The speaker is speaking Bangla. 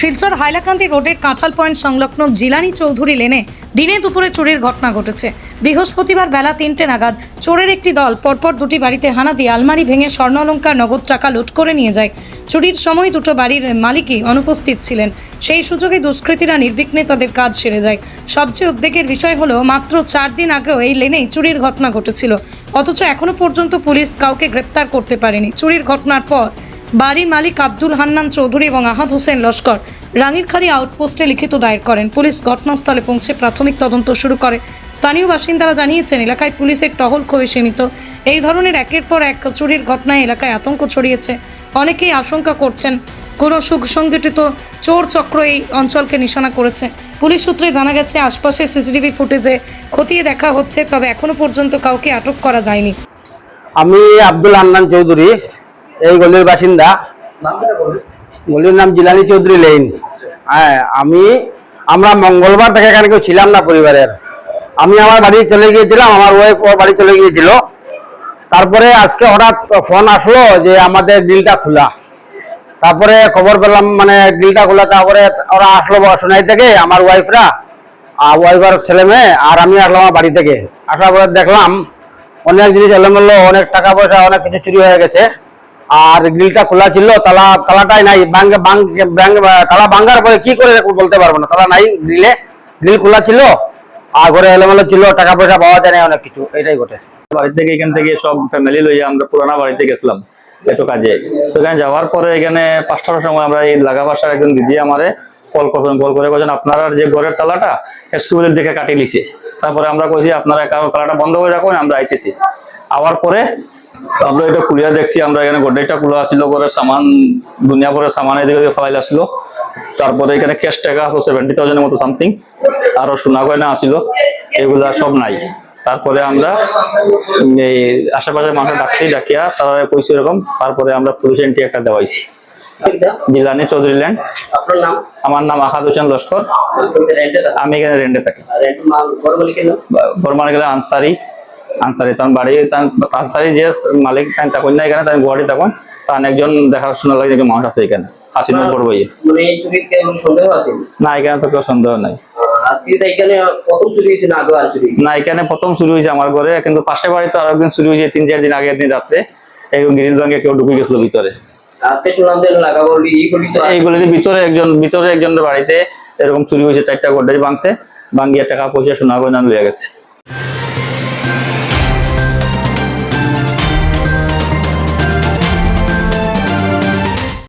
শিলচর হাইলাকান্দি রোডের কাঁঠাল পয়েন্ট সংলগ্ন জিলানি চৌধুরী লেনে দিনে দুপুরে চুরির ঘটনা ঘটেছে। বৃহস্পতিবার বেলা তিনটে নাগাদ চোরের একটি দল পরপর দুটি বাড়িতে হানা দিয়ে আলমারি ভেঙে স্বর্ণালঙ্কার নগদ টাকা লুট করে নিয়ে যায়। চুরির সময় দুটো বাড়ির মালিকই অনুপস্থিত ছিলেন। সেই সুযোগে দুষ্কৃতীরা নির্বিঘ্নে তাদের কাজ সেরে যায়। সবচেয়ে উদ্বেগের বিষয় হলো, মাত্র চার দিন আগেও এই লেনেই চুরির ঘটনা ঘটেছিল। অথচ এখনও পর্যন্ত পুলিশ কাউকে গ্রেপ্তার করতে পারেনি। চুরির ঘটনার পর বাড়ির মালিক আব্দুল হান্নান চৌধুরী এবং আহাদ হোসেন লস্কর রাঙিরখালী আউটপোস্টে লিখিত দায়ের করেন। পুলিশ ঘটনাস্থলে পৌঁছে প্রাথমিক তদন্ত শুরু করে। স্থানীয় বাসিন্দারা জানিয়েছেন, এলাকায় পুলিশের টহল খুবই সীমিত। এই ধরনের একের পর এক চুরির ঘটনায় এলাকায় আতঙ্ক ছড়িয়েছে। অনেকেই আশঙ্কা করছেন, কোনো সুসংগঠিত চোর চক্র এই অঞ্চলকে নিশানা করেছে। পুলিশ সূত্রে জানা গেছে, আশপাশে সিসিটিভি ফুটেজে খতিয়ে দেখা হচ্ছে, তবে এখনও পর্যন্ত কাউকে আটক করা যায়নি। আমি আব্দুল হান্নান চৌধুরী এই গলির বাসিন্দা। গলির নাম জিলানি চৌধুরী লেন হ্যাঁ আমি, আমরা মঙ্গলবার থেকে এখানে কেউ ছিলাম না পরিবারের। আমি আমার বাড়ি চলে গিয়েছিলাম, আমার ওয়াইফ ওর বাড়ি চলে গিয়েছিল। তারপরে আজকে হঠাৎ ফোন আসলো যে আমাদের গ্রিলটা খোলা। তারপরে খবর পেলাম মানে গ্রিলটা খোলা, তারপরে ওরা আসলো সোনাই থেকে, আমার ওয়াইফরা আর ওয়াইফার ছেলে মেয়ে, আর আমি আসলাম আমার বাড়ি থেকে। আসার পরে দেখলাম, অনেক জিনিস এলোমেলো, অনেক টাকা পয়সা, অনেক কিছু চুরি হয়ে গেছে। আর গ্রিলটা খোলা ছিল, তালা, তালাটাই নাই তালা ভাঙ্গার পরে কি করে বলতে পারব না, তালা নাই গ্রিলে, গ্রিল খোলা ছিল, আর ঘরে এলোমেলো ছিল, টাকা পয়সা পাওয়া যায় অনেক কিছু এটাই ঘটেছে। বাড়ি থেকে এখান থেকে সব ফ্যামিলি লইয়া আমরা পুরানা বাড়িতে গেছিলাম একটু কাজে। তো এখানে যাওয়ার পরে এখানে পাঁচটার সময় আমরা এই লাগা বাসার একজন দিদি আমারে কল করছেন কল করে বলছেন, আপনার যে ঘরের তালাটা স্কুলের দিকে কাটিয়ে লিছে তারপরে আমরা কইছি, আপনারা তালাটা বন্ধ করে রাখুন, আমরা আইতেছি। আওয়ার পরে আমরা এটা খুলিয়া দেখছি আমরা এখানে গোডেজটা খোলা ছিল ঘরের সামান দুনিয়া ভরের সামান এদিকে ফাইল আসলো তারপরে এখানে ক্যাশ টাকা সেভেন্টি থাউজেন্ডের মতো সামথিং আরও সোনা গয়না আসিল এগুলা সব নাই। তারপরে আমরা এই আশেপাশের মানুষ ডাকছি ডাকিয়া তারা কইছে এরকম তারপরে আমরা পুলিশ এন্ট্রি একটা দেওয়াইছি। জিলানি চৌধুরী ল্যান্ড। আপনার নাম? আমার নাম আহাদ হোসেন লস্কর। আমি এখানে রেন্টে থাকি। বর্মানে গেলে আনসারি। আনসারি তার বাড়ি আনসারি যে মালিক তখন না এখানে তাই গুয়াহাটি তখন তার একজন দেখাশোনা লাগে একজন মানুষ আছে এখানে কোনো সন্দেহ আছে? না এখানে তো কেউ সন্দেহ নাই। এখানে প্রথম চুরি হয়েছে না আমার ঘরে কিন্তু পাশে আরও একদিন তিন চার দিন আগের দিন রাত্রে। গ্রিন রঙে কেউ ঢুকে গেছিল ভিতরে। এইগুলির ভিতরে একজন ভিতরে একজনের বাড়িতে এরকম চুরি হয়েছে চারটা গোড্রেজ ভাঙছে ভাঙিয়ে টাকা পয়সা সোনা গয়না লয়ে গেছে।